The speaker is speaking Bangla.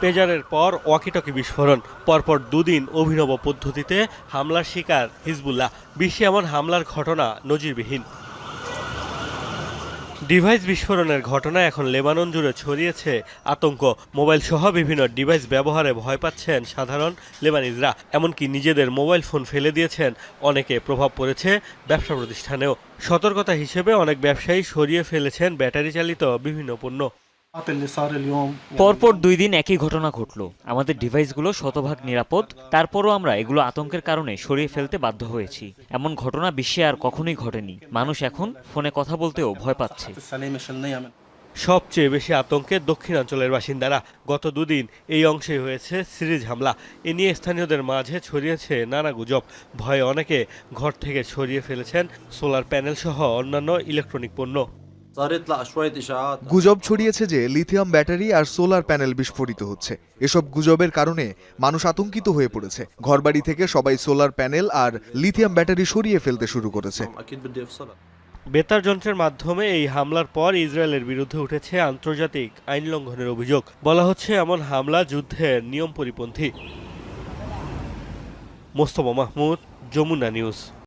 পেজারের পর ওয়াকিটকি বিস্ফোরণ। পরপর দুদিন অভিনব পদ্ধতিতে হামলার শিকার হিজবুল্লাহ। বিশ্বে এমন হামলার ঘটনা নজিরবিহীন। ডিভাইস বিস্ফোরণের ঘটনা এখন লেবানন জুড়ে ছড়িয়েছে আতঙ্ক। মোবাইল সহ বিভিন্ন ডিভাইস ব্যবহারে ভয় পাচ্ছেন সাধারণ লেবানিজরা। এমনকি নিজেদের মোবাইল ফোন ফেলে দিয়েছেন। অনেকে প্রভাব পড়েছে ব্যবসা প্রতিষ্ঠানেও। সতর্কতা হিসেবে অনেক ব্যবসায়ী সরিয়ে ফেলেছেন ব্যাটারি চালিত বিভিন্ন পণ্য। পরপর দুই দিন একই ঘটনা ঘটল। আমাদের ডিভাইসগুলো শতভাগ নিরাপদ। তারপরও আমরা এগুলো আতঙ্কের কারণে সরিয়ে ফেলতে বাধ্য হয়েছি। এমন ঘটনা বিশ্বে আর কখনোই ঘটেনি। মানুষ এখন ফোনে কথা বলতেও ভয় পাচ্ছে। সবচেয়ে বেশি আতঙ্কে দক্ষিণাঞ্চলের বাসিন্দারা গত দুদিন এই অংশে হয়েছে সিরিজ হামলা। এ নিয়ে স্থানীয়দের মাঝে ছড়িয়েছে নানা গুজব। ভয়ে অনেকে ঘর থেকে ছড়িয়ে ফেলেছেন সোলার প্যানেল সহ অন্যান্য ইলেকট্রনিক পণ্য। গুজব ছড়িয়েছে যে লিথিয়াম ব্যাটারি আর সোলার প্যানেল বিস্ফোরিত হচ্ছে। এসব গুজবের কারণে মানুষ আতঙ্কিত হয়ে পড়েছে। ঘরবাড়ি থেকে সবাই সোলার প্যানেল আর লিথিয়াম ব্যাটারি সরিয়ে ফেলতে শুরু করেছে। বেতার যন্ত্রের মাধ্যমে এই হামলার পর ইসরায়েলের বিরুদ্ধে উঠেছে আন্তর্জাতিক আইন লঙ্ঘনের অভিযোগ। বলা হচ্ছে এমন হামলা যুদ্ধের নিয়ম পরিপন্থী। মোস্তফা মাহমুদ যমুনা নিউজ।